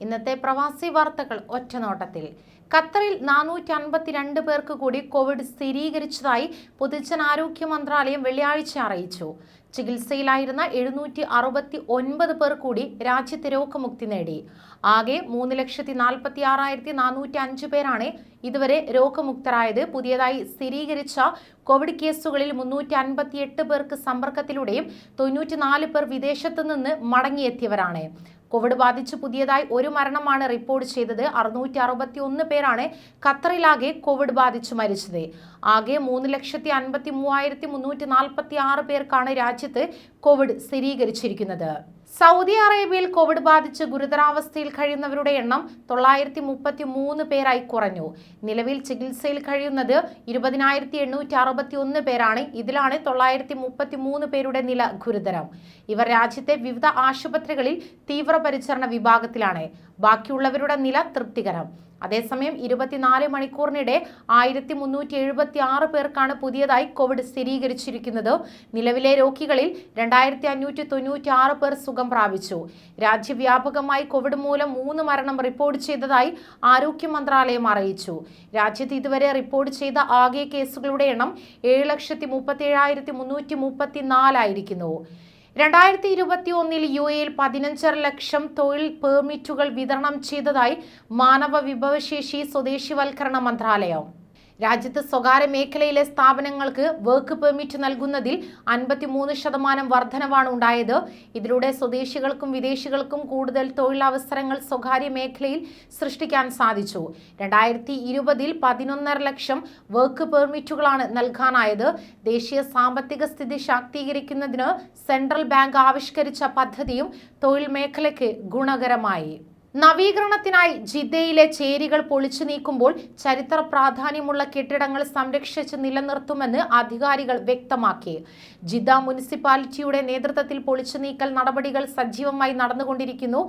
ഇന്നത്തെ പ്രവാസി വാർത്തകൾ ഒറ്റനോട്ടത്തിൽ. ഖത്തറിൽ നാനൂറ്റി അൻപത്തിരണ്ട് പേർക്ക് കൂടി കോവിഡ് സ്ഥിരീകരിച്ചതായി പൊതുജനാരോഗ്യ മന്ത്രാലയം വെള്ളിയാഴ്ച അറിയിച്ചു. ചികിത്സയിലായിരുന്ന എഴുന്നൂറ്റി അറുപത്തി ഒൻപത് പേർ കൂടി രാജ്യത്തെ രോഗമുക്തി നേടി. ആകെ മൂന്ന് ലക്ഷത്തി നാൽപ്പത്തി ആറായിരത്തി നാനൂറ്റി അഞ്ച് പേരാണ് ഇതുവരെ രോഗമുക്തരായത്. പുതിയതായി സ്ഥിരീകരിച്ച കോവിഡ് കേസുകളിൽ മുന്നൂറ്റി അൻപത്തി എട്ട് പേർക്ക് സമ്പർക്കത്തിലൂടെയും തൊണ്ണൂറ്റിനാല് പേർ വിദേശത്തു നിന്ന് മടങ്ങിയെത്തിയവരാണ്. കോവിഡ് ബാധിച്ച് പുതിയതായി ഒരു മരണമാണ് റിപ്പോർട്ട് ചെയ്തത്. അറുന്നൂറ്റി അറുപത്തി ഒന്ന് പേരാണ് ഖത്തറിലാകെ കോവിഡ് ബാധിച്ച് മരിച്ചത്. ആകെ മൂന്ന് ലക്ഷത്തി അൻപത്തി മൂവായിരത്തി മുന്നൂറ്റി നാൽപ്പത്തി ആറ് പേർക്കാണ് രാജ്യത്ത് കോവിഡ് സ്ഥിരീകരിച്ചിരിക്കുന്നത്. സൗദി അറേബ്യയിൽ കോവിഡ് ബാധിച്ച് ഗുരുതരാവസ്ഥയിൽ കഴിയുന്നവരുടെ എണ്ണം തൊള്ളായിരത്തി മുപ്പത്തി മൂന്ന് പേരായി കുറഞ്ഞു. നിലവിൽ ചികിത്സയിൽ കഴിയുന്നത് ഇരുപതിനായിരത്തി എണ്ണൂറ്റി അറുപത്തി ഒന്ന് പേരാണ്. ഇതിലാണ് തൊള്ളായിരത്തി മുപ്പത്തി മൂന്ന് പേരുടെ നില ഗുരുതരം. ഇവർ രാജ്യത്തെ വിവിധ ആശുപത്രികളിൽ തീവ്രപരിചരണ വിഭാഗത്തിലാണ്. ബാക്കിയുള്ളവരുടെ നില തൃപ്തികരം. അതേസമയം ഇരുപത്തിനാല് മണിക്കൂറിനിടെ ആയിരത്തി മുന്നൂറ്റി എഴുപത്തി ആറ് പേർക്കാണ് പുതിയതായി കോവിഡ് സ്ഥിരീകരിച്ചിരിക്കുന്നത്. നിലവിലെ രോഗികളിൽ രണ്ടായിരത്തി അഞ്ഞൂറ്റി തൊണ്ണൂറ്റി ആറ് പേർ സുഖം പ്രാപിച്ചു. രാജ്യവ്യാപകമായി കോവിഡ് മൂലം മൂന്ന് മരണം റിപ്പോർട്ട് ചെയ്തതായി ആരോഗ്യ മന്ത്രാലയം അറിയിച്ചു. രാജ്യത്ത് ഇതുവരെ റിപ്പോർട്ട് ചെയ്ത ആകെ കേസുകളുടെ എണ്ണം ഏഴ് ലക്ഷത്തി മുപ്പത്തി ഏഴായിരത്തി മുന്നൂറ്റി മുപ്പത്തി നാലായിരിക്കുന്നു രണ്ടായിരത്തി ഇരുപത്തി ഒന്നിൽ യു എയിൽ പതിനഞ്ചര ലക്ഷം തൊഴിൽ പെർമിറ്റുകൾ വിതരണം ചെയ്തതായി മാനവ വിഭവശേഷി സ്വദേശിവൽക്കരണ മന്ത്രാലയം. രാജ്യത്ത് സ്വകാര്യ മേഖലയിലെ സ്ഥാപനങ്ങൾക്ക് വർക്ക് പെർമിറ്റ് നൽകുന്നതിൽ അൻപത്തിമൂന്ന് ശതമാനം വർധനവാണ് ഉണ്ടായത്. ഇതിലൂടെ സ്വദേശികൾക്കും വിദേശികൾക്കും കൂടുതൽ തൊഴിലവസരങ്ങൾ സ്വകാര്യ മേഖലയിൽ സൃഷ്ടിക്കാൻ സാധിച്ചു. രണ്ടായിരത്തി ഇരുപതിൽ പതിനൊന്നര ലക്ഷം വർക്ക് പെർമിറ്റുകളാണ് നൽകാനായത്. ദേശീയ സാമ്പത്തിക സ്ഥിതി ശാക്തീകരിക്കുന്നതിന് സെൻട്രൽ ബാങ്ക് ആവിഷ്കരിച്ച പദ്ധതിയും തൊഴിൽ മേഖലയ്ക്ക് ഗുണകരമായി. നവീകരണത്തിനായി ജിദ്ദയിലെ ചേരികൾ പൊളിച്ചു നീക്കുമ്പോൾ ചരിത്ര പ്രാധാന്യമുള്ള കെട്ടിടങ്ങൾ സംരക്ഷിച്ച് നിലനിർത്തുമെന്ന് അധികാരികൾ വ്യക്തമാക്കി. ജിദ്ദ മുനിസിപ്പാലിറ്റിയുടെ നേതൃത്വത്തിൽ പൊളിച്ചു നീക്കൽ നടപടികൾ സജീവമായി നടന്നുകൊണ്ടിരിക്കുന്നു.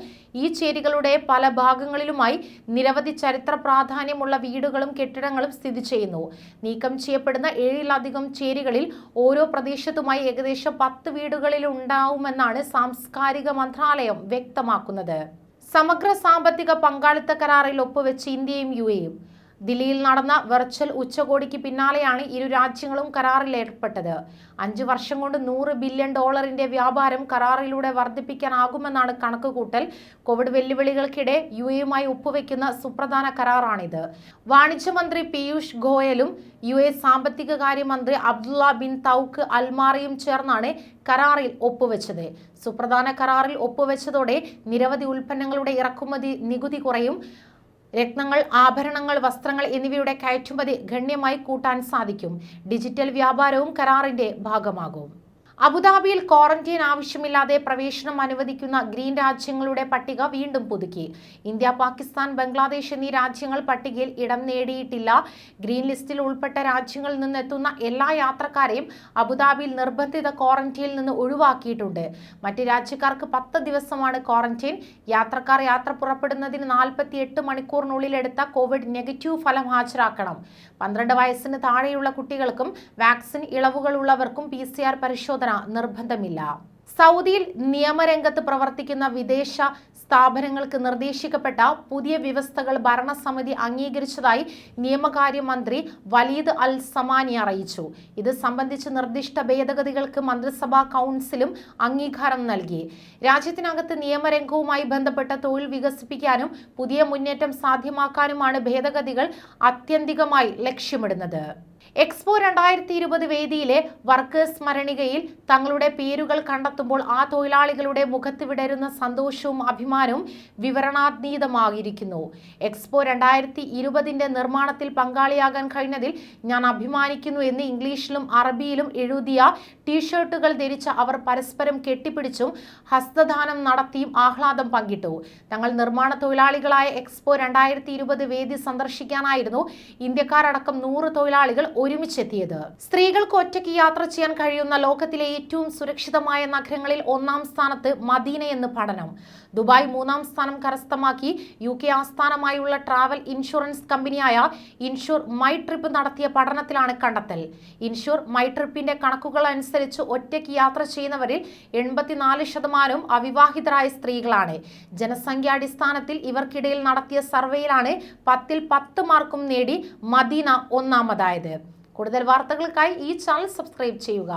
ഈ ചേരികളുടെ പല ഭാഗങ്ങളിലുമായി നിരവധി ചരിത്ര പ്രാധാന്യമുള്ള വീടുകളും കെട്ടിടങ്ങളും സ്ഥിതി ചെയ്യുന്നു. നീക്കം ചെയ്യപ്പെടുന്ന ഏഴിലധികം ചേരികളിൽ ഓരോ പ്രദേശത്തുമായി ഏകദേശം പത്ത് വീടുകളിൽ ഉണ്ടാവുമെന്നാണ് സാംസ്കാരിക മന്ത്രാലയം വ്യക്തമാക്കുന്നത്. സമഗ്ര സാമ്പത്തിക പങ്കാളിത്ത കരാറിൽ ഒപ്പുവെച്ച് ഇന്ത്യയും യു എയും. ദില്ലിയിൽ നടന്ന വെർച്വൽ ഉച്ചകോടിക്ക് പിന്നാലെയാണ് ഇരു രാജ്യങ്ങളും കരാറിൽ ഏർപ്പെട്ടത്. അഞ്ചു വർഷം കൊണ്ട് നൂറ് ബില്യൺ ഡോളറിന്റെ വ്യാപാരം കരാറിലൂടെ വർദ്ധിപ്പിക്കാനാകുമെന്നാണ് കണക്കുകൂട്ടൽ. കോവിഡ് വെല്ലുവിളികൾക്കിടെ യു എയുമായി ഒപ്പുവെക്കുന്ന സുപ്രധാന കരാറാണിത്. വാണിജ്യമന്ത്രി പീയൂഷ് ഗോയലും യു എ സാമ്പത്തിക കാര്യമന്ത്രി അബ്ദുള്ള ബിൻ തൗക്ക് അൽമാറിയും ചേർന്നാണ് കരാറിൽ ഒപ്പുവെച്ചത്. സുപ്രധാന കരാറിൽ ഒപ്പുവെച്ചതോടെ നിരവധി ഉൽപ്പന്നങ്ങളുടെ ഇറക്കുമതി നികുതി കുറയും. രത്നങ്ങൾ ആഭരണങ്ങൾ വസ്ത്രങ്ങൾ എന്നിവയുടെ കയറ്റുമതി ഗണ്യമായി കൂട്ടാൻ സാധിക്കും. ഡിജിറ്റൽ വ്യാപാരവും കരാറിന്റെ ഭാഗമാകും. അബുദാബിയിൽ ക്വാറന്റൈൻ ആവശ്യമില്ലാതെ പ്രവേശനം അനുവദിക്കുന്ന ഗ്രീൻ രാജ്യങ്ങളുടെ പട്ടിക വീണ്ടും പുതുക്കി. ഇന്ത്യ പാകിസ്ഥാൻ ബംഗ്ലാദേശ് എന്നീ രാജ്യങ്ങൾ പട്ടികയിൽ ഇടം നേടിയിട്ടില്ല. ഗ്രീൻ ലിസ്റ്റിൽ ഉൾപ്പെട്ട രാജ്യങ്ങളിൽ നിന്നെത്തുന്ന എല്ലാ യാത്രക്കാരെയും അബുദാബിയിൽ നിർബന്ധിത ക്വാറന്റൈനിൽ നിന്ന് ഒഴിവാക്കിയിട്ടുണ്ട്. മറ്റ് രാജ്യക്കാർക്ക് പത്ത് ദിവസമാണ് ക്വാറന്റൈൻ. യാത്രക്കാർ യാത്ര പുറപ്പെടുന്നതിന് നാൽപ്പത്തി എട്ട് മണിക്കൂറിനുള്ളിൽ എടുത്ത കോവിഡ് നെഗറ്റീവ് ഫലം ഹാജരാക്കണം. പന്ത്രണ്ട് വയസ്സിന് താഴെയുള്ള കുട്ടികൾക്കും വാക്സിൻ ഇളവുകളുള്ളവർക്കും പി സി ആർ പരിശോധന നിർബന്ധമില്ല. സൗദിയിൽ നിയമരംഗത്ത് പ്രവർത്തിക്കുന്ന വിദേശ സ്ഥാപനങ്ങൾക്ക് നിർദ്ദേശിക്കപ്പെട്ട പുതിയ വ്യവസ്ഥകൾ ഭരണസമിതി അംഗീകരിച്ചതായി നിയമകാര്യമന്ത്രി വലീദ് അൽ സമാനി അറിയിച്ചു. ഇത് സംബന്ധിച്ച് നിർദ്ദിഷ്ട ഭേദഗതികൾക്ക് മന്ത്രിസഭാ കൗൺസിലും അംഗീകാരം നൽകി. രാജ്യത്തിനകത്ത് നിയമരംഗവുമായി ബന്ധപ്പെട്ട തൊഴിൽ വികസിപ്പിക്കാനും പുതിയ മുന്നേറ്റം സാധ്യമാക്കാനുമാണ് ഭേദഗതികൾ ആത്യന്തികമായി ലക്ഷ്യമിടുന്നത്. എക്സ്പോ രണ്ടായിരത്തി ഇരുപത് വേദിയിലെ വർക്കേഴ്സ് സ്മരണികയിൽ തങ്ങളുടെ പേരുകൾ കണ്ടെത്തുമ്പോൾ ആ തൊഴിലാളികളുടെ മുഖത്ത് വിടരുന്ന സന്തോഷവും അഭിമാനവും വിവരണാതീതമായിരിക്കുന്നു. എക്സ്പോ രണ്ടായിരത്തി ഇരുപതിന്റെ നിർമ്മാണത്തിൽ പങ്കാളിയാകാൻ കഴിഞ്ഞതിൽ ഞാൻ അഭിമാനിക്കുന്നു എന്ന് ഇംഗ്ലീഷിലും അറബിയിലും എഴുതിയ ടീഷർട്ടുകൾ ധരിച്ച അവർ പരസ്പരം കെട്ടിപ്പിടിച്ചും ഹസ്തദാനം നടത്തിയും ആഹ്ലാദം പങ്കിട്ടു. തങ്ങൾ നിർമ്മാണ തൊഴിലാളികളായ എക്സ്പോ രണ്ടായിരത്തി വേദി സന്ദർശിക്കാനായിരുന്നു ഇന്ത്യക്കാരടക്കം നൂറ് തൊഴിലാളികൾ ഒരുമിച്ചെത്തിയത്. സ്ത്രീകൾക്ക് ഒറ്റയ്ക്ക് യാത്ര ചെയ്യാൻ കഴിയുന്ന ലോകത്തിലെ ഏറ്റവും സുരക്ഷിതമായ നഗരങ്ങളിൽ ഒന്നാം സ്ഥാനത്ത് എന്ന് പഠനം. ദുബായ് മൂന്നാം സ്ഥാനം കരസ്ഥമാക്കി യു കെ ആസ്ഥാനമായുള്ള ട്രാവൽ ഇൻഷുറൻസ് കമ്പനിയായ ഇൻഷുർ മൈ ട്രിപ്പ് നടത്തിയ പഠനത്തിലാണ് കണ്ടെത്തൽ. ഇൻഷുർ മൈ ട്രിപ്പിന്റെ കണക്കുകൾ അനുസരിച്ച് ഒറ്റയ്ക്ക് യാത്ര ചെയ്യുന്നവരിൽ എൺപത്തിനാല് ശതമാനവും അവിവാഹിതരായ സ്ത്രീകളാണ്. ജനസംഖ്യാടിസ്ഥാനത്തിൽ ഇവർക്കിടയിൽ നടത്തിയ സർവേയിലാണ് പത്തിൽ പത്ത് മാർക്കും നേടി മദീന ഒന്നാമതായത്. കൂടുതൽ വാർത്തകൾക്കായി ഈ ചാനൽ സബ്സ്ക്രൈബ് ചെയ്യുക.